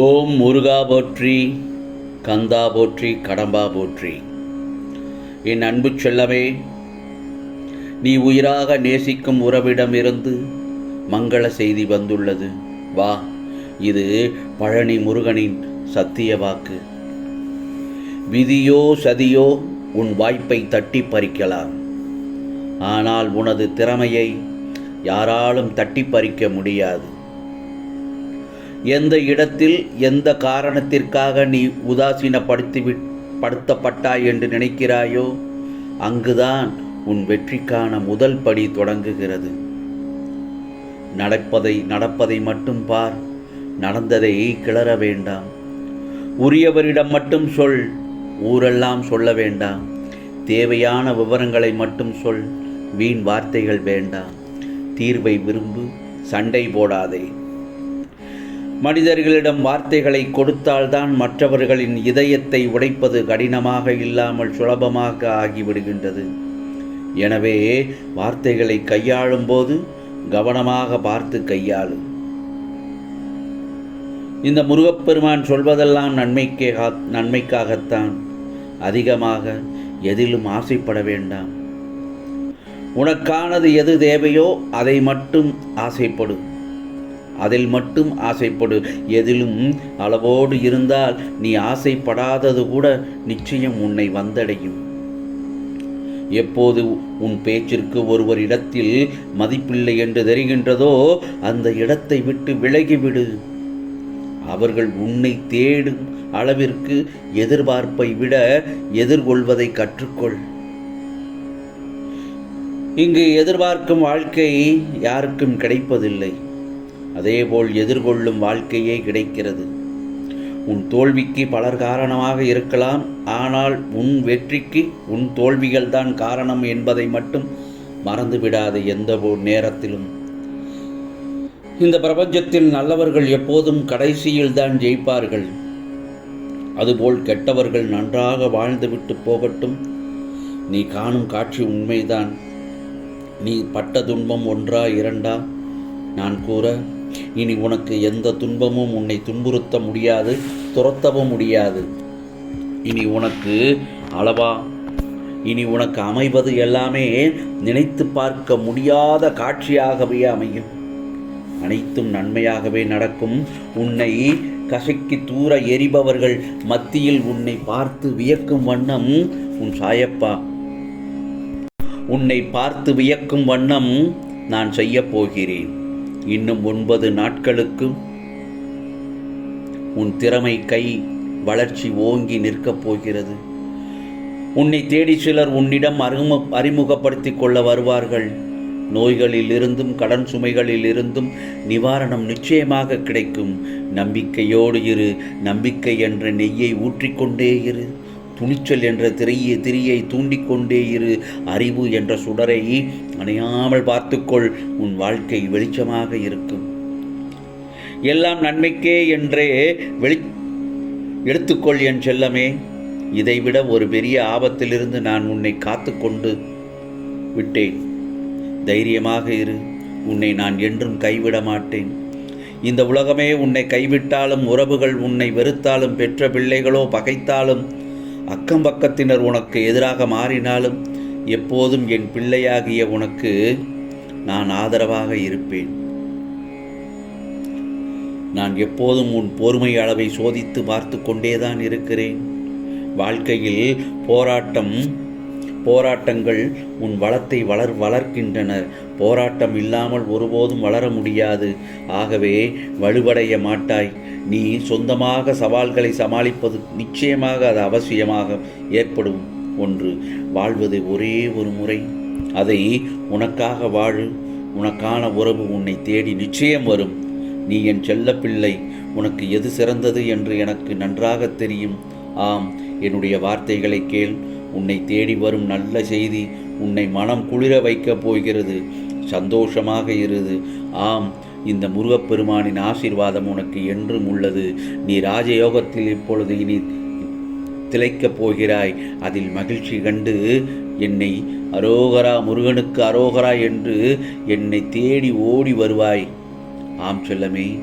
ஓம் முருகா போற்றி கந்தா போற்றி கடம்பா போற்றி. என் அன்பு செல்லமே நீ உயிராக நேசிக்கும் உறவிடமிருந்து மங்கள செய்தி வந்துள்ளது. வா இது பழனி முருகனின் சத்திய வாக்கு. விதியோ சதியோ உன் வாய்ப்பை தட்டி பறிக்கலாம். ஆனால் உனது திறமையை யாராலும் தட்டி பறிக்க முடியாது. எந்த இடத்தில் எந்த காரணத்திற்காக நீ உதாசீனப்படுத்தி படுத்தப்பட்டாய் என்று நினைக்கிறாயோ அங்குதான் உன் வெற்றிக்கான முதல் படி தொடங்குகிறது. நடப்பதை நடப்பதை மட்டும் பார் நடந்ததை கிளற வேண்டாம். உரியவரிடம் மட்டும் சொல் ஊரெல்லாம் சொல்ல வேண்டாம். தேவையான விவரங்களை மட்டும் சொல் வீண் வார்த்தைகள் வேண்டாம். தீர்வை விரும்பு சண்டை போடாதே. மனிதர்களிடம் வார்த்தைகளை கொடுத்தால்தான் மற்றவர்களின் இதயத்தை உடைப்பது கடினமாக இல்லாமல் சுலபமாக ஆகிவிடுகின்றது. எனவே வார்த்தைகளை கையாளும் போது கவனமாக பார்த்து கையாளு. இந்த முருகப்பெருமான் சொல்வதெல்லாம் நன்மைக்கே நன்மைக்காகத்தான். அதிகமாக எதிலும் ஆசைப்பட வேண்டாம். உனக்கானது எது தேவையோ அதை மட்டும் ஆசைப்படும் அதில் மட்டும் ஆசைப்படு. எதிலும் அளவோடு இருந்தால் நீ ஆசைப்படாதது கூட நிச்சயம் உன்னை வந்தடையும். எப்போது உன் பேச்சிற்கு ஒருவர் இடத்தில் மதிப்பில்லை என்று தெரிகின்றதோ அந்த இடத்தை விட்டு விலகிவிடு. அவர்கள் உன்னை தேடும் அளவிற்கு எதிர்பார்ப்பை விட எதிர்கொள்வதை கற்றுக்கொள். இங்கு எதிர்பார்க்கும் வாழ்க்கை யாருக்கும் கிடைப்பதில்லை. அதேபோல் எதிர்கொள்ளும் வாழ்க்கையே கிடைக்கிறது. உன் தோல்விக்கு பலர் காரணமாக இருக்கலாம் ஆனால் உன் வெற்றிக்கு உன் தோல்விகள் தான் காரணம் என்பதை மட்டும் மறந்துவிடாது எந்த நேரத்திலும். இந்த பிரபஞ்சத்தில் நல்லவர்கள் எப்போதும் கடைசியில் தான் ஜெயிப்பார்கள். அதுபோல் கெட்டவர்கள் நன்றாக வாழ்ந்துவிட்டு போகட்டும். நீ காணும் காட்சி உண்மைதான். நீ பட்ட துன்பம் ஒன்றா இரண்டா? நான் கூற இனி உனக்கு எந்த துன்பமும் உன்னை துன்புறுத்த முடியாது துரத்தவும் முடியாது. இனி உனக்கு அளவா இனி உனக்கு அமைவது எல்லாமே நினைத்து பார்க்க முடியாத காட்சியாகவே அமையும். அனைத்தும் நன்மையாகவே நடக்கும். உன்னை கசைக்கு தூர எரிபவர்கள் மத்தியில் உன்னை பார்த்து வியக்கும் வண்ணம் உன் சாயப்பா. உன்னை பார்த்து வியக்கும் வண்ணம் நான் செய்யப் போகிறேன். இன்னும் ஒன்பது நாட்களுக்கும் உன் திறமை கை வளர்ச்சி ஓங்கி நிற்கப் போகிறது. உன்னை தேடி சிலர் உன்னிடம் அறிமு அறிமுகப்படுத்திக் கொள்ள வருவார்கள். நோய்களில் இருந்தும் கடன் சுமைகளில் இருந்தும் நிவாரணம் நிச்சயமாக கிடைக்கும். நம்பிக்கையோடு இரு நம்பிக்கை என்ற நெய்யை ஊற்றிக்கொண்டே இரு. துணிச்சல் என்ற திரையை திரியை தூண்டிக்கொண்டே இரு. அறிவு என்ற சுடரை அணையாமல் பார்த்துக்கொள். உன் வாழ்க்கை வெளிச்சமாக இருக்கும். எல்லாம் நன்மைக்கே என்றே வெளி எடுத்துக்கொள் என் செல்லமே. இதைவிட ஒரு பெரிய ஆபத்திலிருந்து நான் உன்னை காத்து கொண்டு விட்டேன். தைரியமாக இரு. உன்னை நான் என்றும் கைவிட மாட்டேன். இந்த உலகமே உன்னை கைவிட்டாலும் உறவுகள் உன்னை வெறுத்தாலும் பெற்ற பிள்ளைகளோ பகைத்தாலும் அக்கம் பக்கத்தினர் உனக்கு எதிராக மாறினாலும் எப்போதும் என் பிள்ளையாகிய உனக்கு நான் ஆதரவாக இருப்பேன். நான் எப்போதும் உன் பொறுமை அளவை சோதித்து பார்த்து கொண்டேதான் இருக்கிறேன். வாழ்க்கையில் போராட்டம் போராட்டங்கள் உன் வளத்தை வளர் வளர்க்கின்றன. போராட்டம் இல்லாமல் ஒருபோதும் வளர முடியாது. ஆகவே வலுவடைய மாட்டாய். நீ சொந்தமாக சவால்களை சமாளிப்பது நிச்சயமாக அது அவசியமாக ஏற்படும். ஒன்று வாழ்வது ஒரே ஒரு முறை. அதை உனக்காக வாழு. உனக்கான உறவு உன்னை தேடி நிச்சயம் வரும். நீ என் செல்லப்பிள்ளை. உனக்கு எது சிறந்தது என்று எனக்கு நன்றாக தெரியும். ஆம் என்னுடைய வார்த்தைகளை கேள். உன்னை தேடி வரும் நல்ல செய்தி உன்னை மனம் குளிர வைக்கப் போகிறது. சந்தோஷமாக இருது ஆம் இந்த முருகப்பெருமானின் ஆசீர்வாதம் உனக்கு என்றும் உள்ளது. நீ ராஜயோகத்தில் இப்பொழுது இனி திளைக்கப் போகிறாய். அதில் மகிழ்ச்சி கண்டு என்னை அரோகரா முருகனுக்கு அரோகரா என்று என்னை தேடி ஓடி வருவாய். ஆம் செல்லமே.